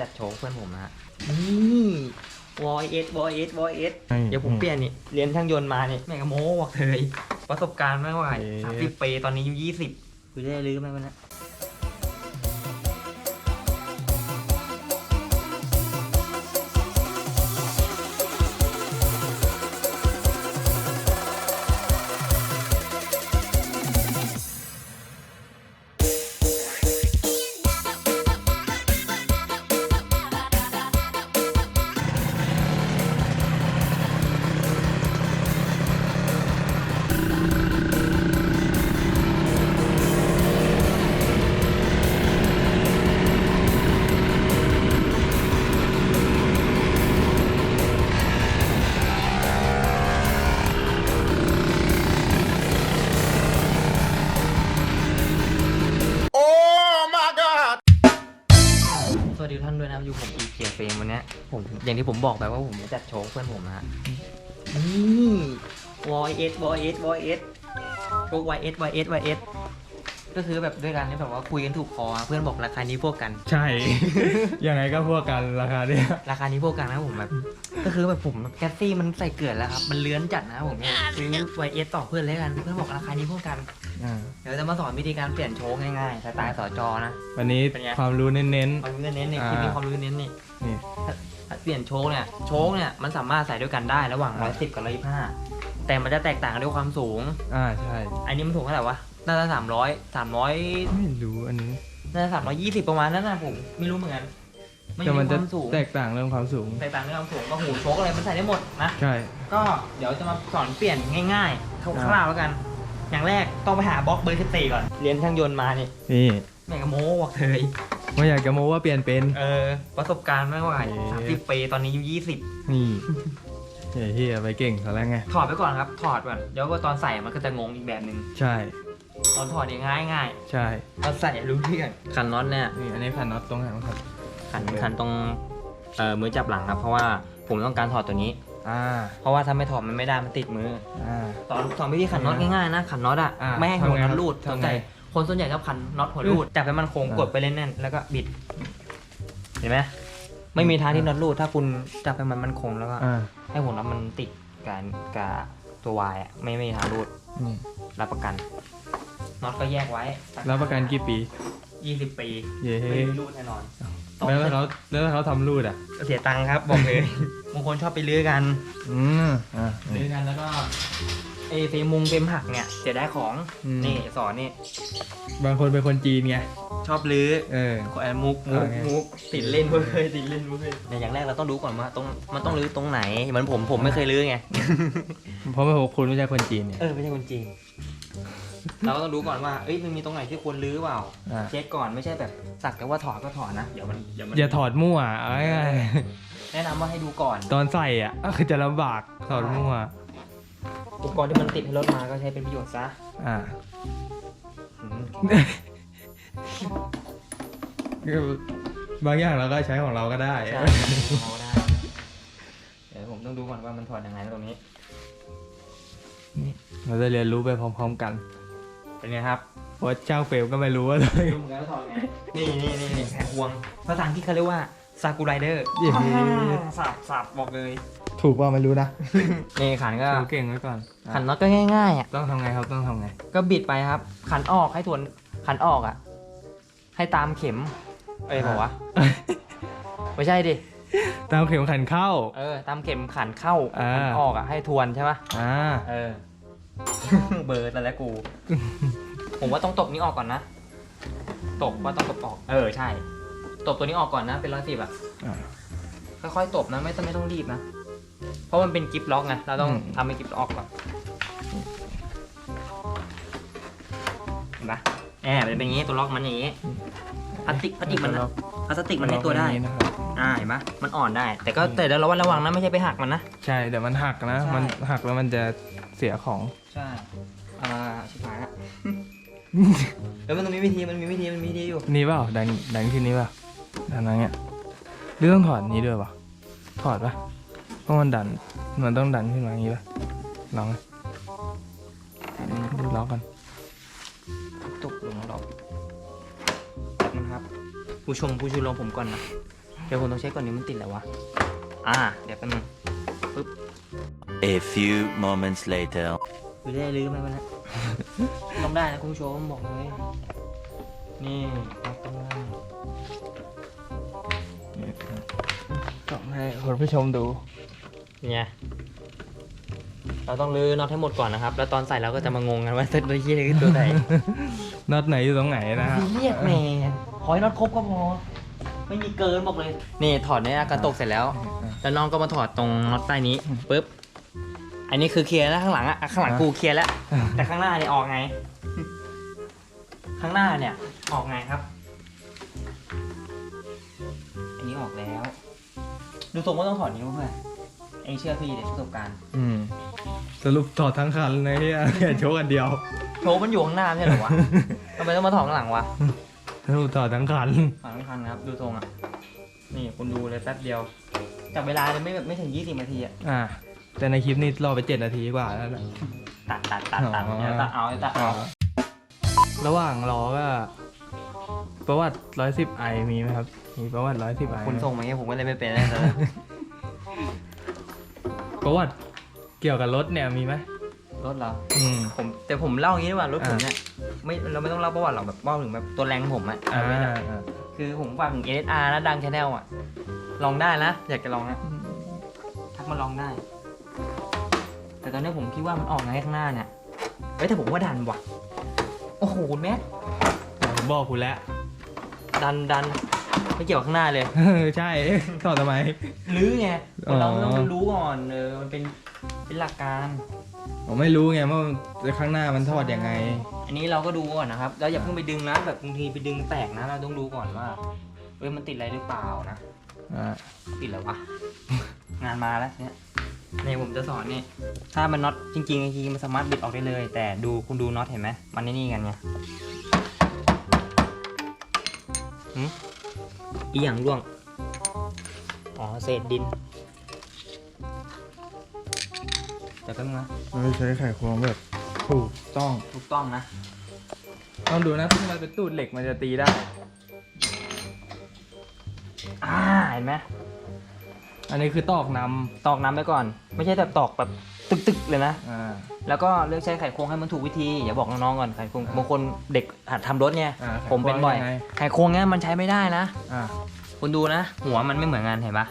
จัดโชว์เพื่อนผมนะฮะนี่วอยเอสวอยเอสวอยเอสใช่เดี๋ยวผมเปลี่ยนนี่เรียนช่างยนต์มานี่แม่งก็โม้บอกเลยประสบการณ์ไม่ไหวเอ๊ะสามสิบปีตอนนี้อายุยี่สิบคุณจะได้รื้อไหมวันนี้ นเนี้ยผมอย่างที่ผมบอกไปว่าผมจะจัดโชว์เพื่อนผมนะฮะนี่วอยเอสวอยเอสวอยเอสพวกวอยเอสวอยเอสวอยเอสก็คือแบบด้วยกันที่แบบว่าคุยกันถูกคอเพื่อนบอกราคานี้พวกกัน ใช่ ยังไงก็พวกกันราคาเนี่ยราคานี้พวกกันนะผมแบบ ก็คือแบบผมแกสซี่มันใส่เกลือนแล้วครับมันเลื้อนจัดนะผมเนี่ยซื้อไวเอสต่อเพื่อนเลยกันเพื่อนบอกราคานี้พวกกัน อ่าเดี๋ยวจะมาสอนวิธีการเปลี่ยนโชว์ง่ายๆสไตล์สอจอนะ วันนี้เป็นไง ความรู้เน้น ความรู้เน้นๆนี่อ่า คลิปนี้ความรู้เน้นๆนี่ๆนี่ถ้าเปลี่ยนโชว์เนี่ยโชว์เนี่ยมันสามารถใส่ด้วยกันได้ระหว่าง110 กับ 125 แต่มันจะแตกต่างกันด้วยความสูง อ่าใช่ อันนี้มันสูงเท่าไหร่วะน่าจะ300 300ไม่รู้อันนี้น่าจะ320 ประมาณนั้นนะผมไม่รู้เหมือนกันไม่แต่รู้มันคจะวามสูงแตกต่างเรื่องความสูง แตกต่างเรื่องความสูงก็หูโชกอะไรมันใส่ได้หมดนะ ใช่ ก็เดี๋ยวจะมาสอนเปลี่ยนง่ายๆคร่าวๆแล้วกัน อย่างแรกต้องไปหาบล็อกเบอร์14ก่อน เรียนช่างยนต์มานี่นี่แม่งก็โม้บอกเลยไม่อยากจะโม้ว่าเปลี่ยนเป็น เออ ประสบการณ์ไม่ไหวเอ๊ะสามสิบปีตอนนี้อายุยี่สิบนี่เฮ้ยเฮียไปเก่งซะแล้วไง ถอดไปก่อนครับ ถอดก่อน เดี๋ยวว่าตอนใส่มันก็จะงงอีกแบบหนึ่งใช่ ตอนถอดเนี่ยง่ายง่ายใช่ๆตอนใส่รู้เรื่องขันน็อตเนี่ยนี่อันนี้พันน็อตตรงไหนบ้างครับขันขันตรงเอ่อมือจับหลังครับ เพราะว่าผมต้องการถอดตัวนี้ อ่า เพราะว่าถ้าไม่ถอดมันไม่ได้มันติดมืออ่าตอนสอนวิธีขันน็อตง่ายๆนะขันน็อตอะอ่าไม่ให้หัวทำไงน็อตรูดทำไงเข้าใจคนส่วนใหญ่ชอบขันน็อตหัวรูดจับให้มันโค้งอ่ากดไปเล่นแน่นแล้วก็บิด เห็นไหมไม่มีทางที่น็อตรูด ถ้าคุณจับให้มันมันคงแล้วก็อ่า ให้หัวน็อตมันติดกับกับตัววายอะไม่ไม่มีทางรูดนี่รับประกันน็อตก็แยกไว้รับประกันกี่ปี 20 ปีเย้ ไม่มีรูดแน่นอนต้อ งแล้วถ้าเขาแล้วถ้าเขาทำรูดอะ เสียตังค์ครับ บอกเลยบางคนชอบไปเลื้อกันอืมอ่าเลื้อกันแล้วก็เอเฟรมมุงเฟรมหักเนี่ยเสียได้ของอืม นี่สอนนี่บางคนเป็นคนจีนไง ชอบลื้อ เออ แอนมุกมุกเอาไง มุกติดเล่นเว้ยติดเล่นเว้ยแต่อย่างแรกเราต้องรู้ก่อนว่าตรงมันต้องรื้อตรงไหนเหมือนผมผมไม่เคยรื้อไง เพราะไม่พบคุณไม่ใช่คนจีนเนี่ยเออไม่ใช่คนจริง เราก็ต้องรู้ก่อนว่าเอ้ยมันมีตรงไหนที่ควรรื้อเปล่า อ่าเช็คก่อนไม่ใช่แบบสักแต่ว่าถอดก็ถอดนะ เดี๋ยวมันเดี๋ยวมันอย่าถอดมั่วเอาง่ายแนะนำว่าให้ดูก่อน ๆตอนใส่อะก็คือจะลำบากถอดมั่วอุปกรณ์ที่มันติดให้รถมาก็ใช้เป็นประโยชน์ซะอ่า อืมคือบางอย่างเราก็ใช้ของเราก็ได้ ใช่เอาได้เดี๋ยวผมต้องดูก่อนว่ามันถอดยังไงนะตรงนี้ เราจะเรียนรู้ไปพร้อม ๆ กัน เป็นไงครับเพราะเจ้าเฟลก็ไม่รู้ว่าเลยดูเหมือนกันว่าถอดยังไงนี่นี่นี่นี่แผงพวงภาษาอังกฤษเขาเรียกว่าซากุไรเดอร์เย้ สับสับบอกเลย ถูกเปล่าไม่รู้นะ นี่ขันก็ดูเก่งไว้ก่อนอะขันน็อตก็ง่ายๆอะ ต้องทำไงครับต้องทำไง ก็บิดไปครับ ขันออกให้ทวน ขันออกอะ ให้ตามเข็ม เอ้ยบอกว่าไม่ใช่ดิ ตามเข็มขันเข้า เออ ตามเข็มขันเข้า อ่า ขันออกอะให้ทวนใช่ปะอ่า เออ เบอร์แต่ละกู ผมว่าต้องตบนี้ออกก่อนนะ ตบว่าต้องตบออก เออใช่ ตบตัวนี้ออกก่อนนะ เป็นร้อยสิบอะอ่า ค่อยๆตบนะไม่ต้องไม่ต้องรีบนะ เพราะมันเป็นกิฟล็อกไง เราต้องอืม ทำให้กิฟล็อกก่อนเห็นปะแอบมันเป็นอย่างงี้ตัวล็อกมันอย่างงี้พลาสติกพลาสติกมันนะ พลาสติกมันในตัวได้เราเป็นอย่างนี้นะครับ อ่าเห็นปะมันอ่อนได้ แต่ก็แต่เราระวังระวังนะไม่ใช่ไปหักมันนะ ใช่เดี๋ยวมันหักนะ ใช่ มันหักแล้วมันจะเสียของ ใช่อ่าชิบหายละแล้วมันต้องมีวิธีมันมีวิธีมันมีวิธีอยู่นี่เปล่าดันดันขึ้นนี่เปล่าดันอะไรเงี้ยหรือต้องถอดนี้ด้วยเปล่าถอดปะเพราะมันดัน มันต้องดันขึ้นมาอย่างนี้ปะลองไหมดูล็อกกันตกลงหรอกแป๊บนึงครับ ผู้ชมผู้ชูลงผมก่อนนะ เดี๋ยวผมต้องเช็คก่อนนี้มันติดอะไรวะ อ่า เดี๋ยวแป๊บนึง A few moments later. คือได้รื้อไหมวะเนะ ต้องได้นะคุณผู้ชมบอกเลย นี่ต้องได้ต้องให้คุณผู้ชมดู เนี่ย เราต้องรื้อน็อตให้หมดก่อนนะครับ แล้วตอนใส่เราก็จะมางงกันว่าเซ็ตตัวเยี่ยคือตัวไหนน็อตไหนอยู่ตรงไหนนะฮะซีเรียสแหม่ขอให้น็อตครบก็พอ ไม่มีเกินบอกเลย นี่ถอดเนี่ยกระตกเสร็จแล้ว แล้วน้องก็มาถอดตรงน็อตใต้นี้ปุ๊บ อันนี้คือเคลียร์แล้วข้างหลังอะอะข้างหลังกูเคลียร์แล้ว แต่ข้างหน้าเนี่ยออกไง ข้างหน้าเนี่ยออกไงครับ อันนี้ออกแล้ว ดูทรงว่าต้องถอดนิ้วเพื่อนเองเชื่อพี่เด็กประสบการณ์ อืม สรุปถอดทั้งคันเลยเนี่ยแค่โชว์กันเดียว โชว์มันอยู่ข้างหน้าไม่ใช่เหรอวะ ทำไมต้องมาถอดข้างหลังวะสรุปถอดทั้งคัน ถอดไม่ทันครับ ดูทรงอะ นี่คุณดูเลยแป๊บเดียว จากเวลาเลยไม่ไม่ถึง 20นาทีอะ อ่า แต่ในคลิปนี้รอไปเจ็ดนาทีกว่าแล้วนะ ตัดตัดตัดตัดอ๋อเดี๋ยวตัดเอาเดี๋ยวตัดเอาระหว่างรอก็ ประวัติร้อยสิบไอมีไหมครับ มีประวัติร้อยสิบไอคุณส่งมาเงี้ยผมก็เลยไม่เป็นเลยตอนนั้นประวัติ เกี่ยวกับรถเนี่ยมีไหมรถเราอืม ผมแต่ผมเล่าอย่างนี้ดีกว่ารถผมอ่าเนี่ยไม่เราไม่ต้องเล่าประวัติหรอกแบบเล่าถึงแบบตัวแรงผมอะอ่าเอาไว้นะอ่าคือผมฝากถึง NSR นะดังชาแนลอะลองได้นะอยากจะลองนะทักมาลองได้ แต่ตอนนี้ผมคิดว่ามันออกไงข้างหน้าเนี่ยเฮ้ยแต่ผมว่าดันว่ะโอ้โหคุณแม่ผมบอกคุณแล้ว ดันดันไม่เกี่ยวกับข้างหน้าเลยใช่ถอดทำไม รื้อไงคนเราอ๋อต้องรู้ก่อนเออมันเป็น เป็นหลักการ ผมไม่รู้ไงว่าข้างหน้ามันทอดยังไง อันนี้เราก็ดูก่อนนะครับแล้วอย่าเพิ่งไปดึงนะแบบบางทีไปดึงแตกนะ เราต้องดูก่อนว่าเอ้ยมันติดอะไรหรือเปล่านะอ่าติดแล้ววะ งานมาแล้วเนี่ยเนี่ยผมจะสอนนี่ถ้ามันน็อตจริงๆจริงๆมันสามารถบิดออกได้เลย แต่ดูคุณดูน็อตเห็นไหมมันนี่นี่กันไงหืมอีหยังร่วง อ๋อเศษดิน แต่แป๊บนึงนะเราใช้ไขควงแบบถูกต้องถูกต้องนะต้องดูนะถ้ามันเป็นตูดเหล็กมันจะตีได้ อ่าเห็นไหมอันนี้คือตอกนตอกน้ำไปก่อน ไม่ใช่แบบตอกแบบตึกๆเลยนะำอ่า แล้วก็เลือกใช้ไขควงให้มันถูกวิธีอย่าบอกน้องๆก่อนไขควงบางคนเด็กหัดทำรถเนี่ยอ่าผมเป็นบ่อยไขควงงไง ไขควงเนี้ยมันใช้ไม่ได้นะ อ่าคุณดูนะ หัวมันไม่เหมือนกันเห็นปะ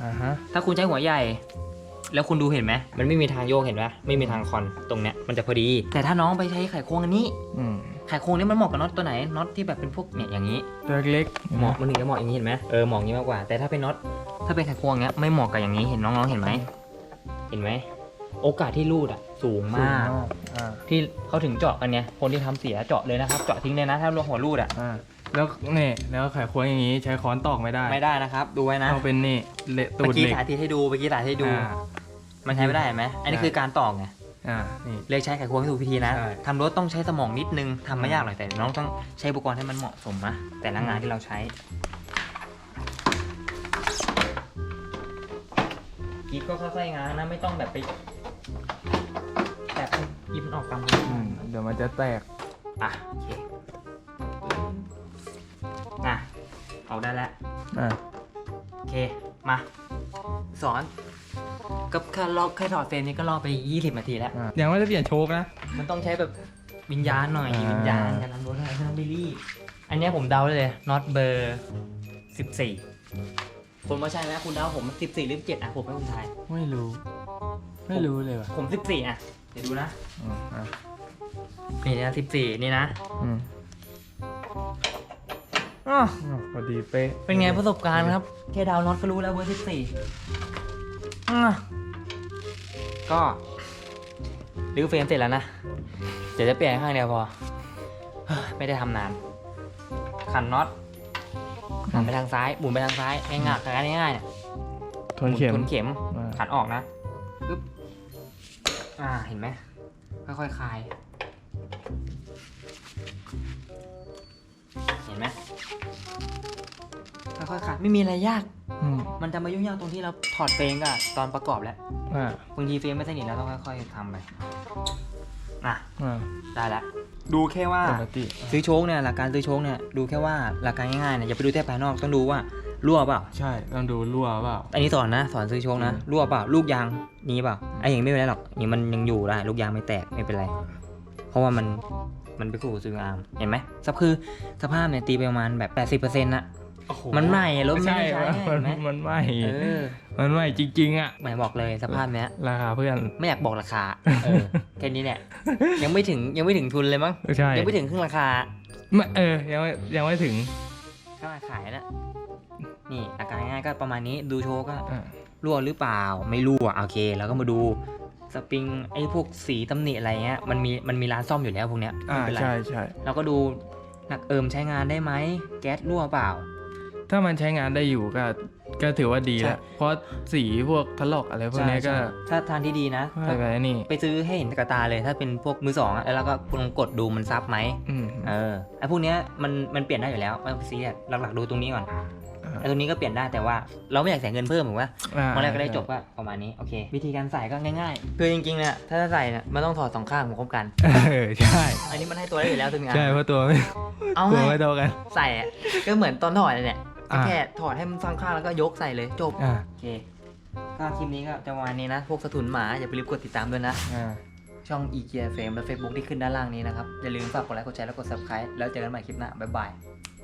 อ่าฮะถ้าคุณใช้หัวใหญ่ แล้วคุณดูเห็นไหมมันไม่มีทางโยกเห็นปะไม่มีทางคอนตรงเนี้ยมันจะพอดี แต่ถ้าน้องไปใช้ไขควงอันนี้อืมไขควงนี้มันเหมาะกับน็อตตัวไหนน็อตที่แบบเป็นพวกเนี่ยอย่างนี้ตัวเล็กเหมาะมันถึงจะเหมาะอย่างนี้เห็นไหมเออเหมาะอย่างนี้มากกว่า แต่ถ้าเป็นน็อตถ้าเป็นไขควงเนี้ยไม่เหมาะกับอย่างนี้เห็นน้องๆเห็นไหมเห็นไหมโอกาสที่รูดอะสูงสูงมาก อ่าที่เขาถึงเจาะกันเนี่ยคนที่ทำเสียเจาะเลยนะครับ เจาะทิ้งเลยนะถ้าลวงหัวรูดอะ อ่า แล้วเนี่ยแล้วไขควงอย่างนี้ใช้ค้อนตอกไม่ได้ไม่ได้นะครับ ดูไว้นะต้องเป็นนี่เละตูเมื่ดอกี้เหล็กสาธิตให้ดูเมื่อกี้สาธิตให้ดู อ่า มันใช้ไม่ได้เห็นไหมอันนี้ใช่คือการตอกไงอ่านี่ เลือกใช้ไขควงให้ถูกวิธีนะใช่ ทำรถต้องใช้สมองนิดนึงทำไม่ยากหรอกแต่น้องต้องใช้อุปกรณ์ให้มันเหมาะสมนะแต่ละงานที่เราใช้กีบก็ค่อยๆงานนะไม่ต้องแบบไปแบบหยิบมันออกตามอืมเดี๋ยวมันจะแตกอะโอเคอะ เอาได้แล้วอ่าโอเค มา สอน กับแค่รอบแค่ถอดเฟรมนี้ก็รอไป 20นาทีแล้ว อ่ายังไม่ได้เปลี่ยนโชคนะ มันต้องใช้แบบวิญญาณหน่อย อ่า วิญญาณการทำรถอะไรไม่ต้องไปรีบอันเนี้ยผมเดาได้เลยน็อตเบอร์14คนว่าใช่ไหมคุณเดาผม14หรือ7อะผมให้คุณทาย ไม่รู้ ไม่รู้เลยว่ะผม 14อะ เดี๋ยวดูนะ อืมอะนี่นะ14 นี่นะ อืม อ้ออ๋อพอดีเป๊ะเป็นไงประสบการณ์ครับ แค่ดาวน็อตก็รู้แล้วเบอร์14อะก็รื้อเฟรมเสร็จแล้วนะ เดี๋ยวจะเปลี่ยนข้างเดียวพอเฮ้ยไม่ได้ทำนาน ขันน็อตหันไปทางซ้ายหมุนไปทางซ้ายง่ายๆการง่ายๆเนี่ยทวนเข็ม หมุนเข็ม อ่า ขันออกนะปึ๊บอ่าเห็นไหมค่อยๆคลาย ค่อยๆคลายไม่มีอะไรยาก อืมมันจะมายุ่งยากตรงที่เราถอดเฟรมกับตอนประกอบแล้วอ่าบางทีเฟรมไม่สนิทแล้วต้องค่อยๆทำไปอะอ่าได้แล้วดูแค่ว่า ปกติซื้อโชคเนี่ยหลักการซื้อโชคเนี่ยดูแค่ว่าหลักการง่ายๆเนี่ยอย่าไปดูแต่ภายนอกต้องดูว่ารั่วเปล่า ใช่ต้องดูรั่วเปล่า อันนี้สอนนะสอนซื้อโชคนะอืมรั่วเปล่าลูกยางนี้เปล่าไอ้อย่างไม่เป็นไรหรอกนี่มันยังอยู่ได้ลูกยางไม่แตกไม่เป็นไร เพราะว่ามัน มันไปสู่ซื้ออาร์มเห็นไหมสภคือสภาพเนี่ยตีไปประมาณแบบ 80%นะโอ้โหมันใหม่รถไม่ใช่ได้ใช้มันเห็นไหมมันไหม่เออมันไหม่จริง ๆ อะหมายบอกเลยสภาพเนี้ย ราคาเพื่อนไม่อยากบอกราคาเออแค่นี้แหละยังไม่ถึงยังไม่ถึงทุนเลยมั้งใช่ยังไม่ถึงครึ่งราคาไม่เออยังไม่ยังไม่ถึงค่าขายนะนี่อาการง่ายๆก็ประมาณนี้ดูโชว์ก็อะรั่วหรือเปล่าไม่รั่วโอเค แล้วก็มาดู สปริงไอ้พวกสีตำหนิอะไรเงี้ยมันมีมันมีร้านซ่อมอยู่แล้วพวกเนี้ยอ่าไม่เป็นไรใช่ใช่เราก็ดูหนักเอิมใช้งานได้ไหมแก๊สรั่วเปล่า ถ้ามันใช้งานได้อยู่ก็ก็ถือว่าดีใช่แล้วเพราะสีพวกทะลอกอะไรพวกเนี้ยก็ใช่ใช่ถ้าทานที่ดีนะไปไปนี่ ไปซื้อให้เห็นกับตาเลยถ้าเป็นพวกมือสองอะแล้วก็ลองกดดูมันซับไหมอืม เออไอ้พวกเนี้ยมันมันเปลี่ยนได้อยู่แล้วไม่ต้องซีเรียสหลักๆดูตรงนี้ก่อน ไอ้ตรงนี้ก็เปลี่ยนได้แต่ว่าเราไม่อยากเสียเงินเพิ่มหรือว่าอ่า ตอนแรกก็ได้จบก็ประมาณนี้โอเค วิธีการใส่ก็ง่ายๆ คือจริงๆเนี่ยถ้าจะใส่เนี่ยมันต้องถอดสองข้างพร้อมกัน เออใช่อันนี้มันให้ตัวได้อยู่แล้วตัวงานใช่เพราะตัวไม่เอาตัวไงไม่เท่ากัน ใส่อะก็เหมือนตอนถอดเลยเนี่ยอ่า แค่ถอดให้มันฟังข้างแล้วก็ยกใส่เลยจบ อ่าโอเคก็คลิปนี้ก็จะประมาณนี้นะ พวกสะทุนหมา อย่าไปลืมกดติดตามด้วยนะ อ่า ช่อง e g a Frame และ Facebook ที่ขึ้นด้านล่างนี้นะครับ อย่าลืมฝากกดไลค์ กดแชร์ และกด subscribe แล้วเจอกันใหม่คลิปหน้า บ๊ายบาย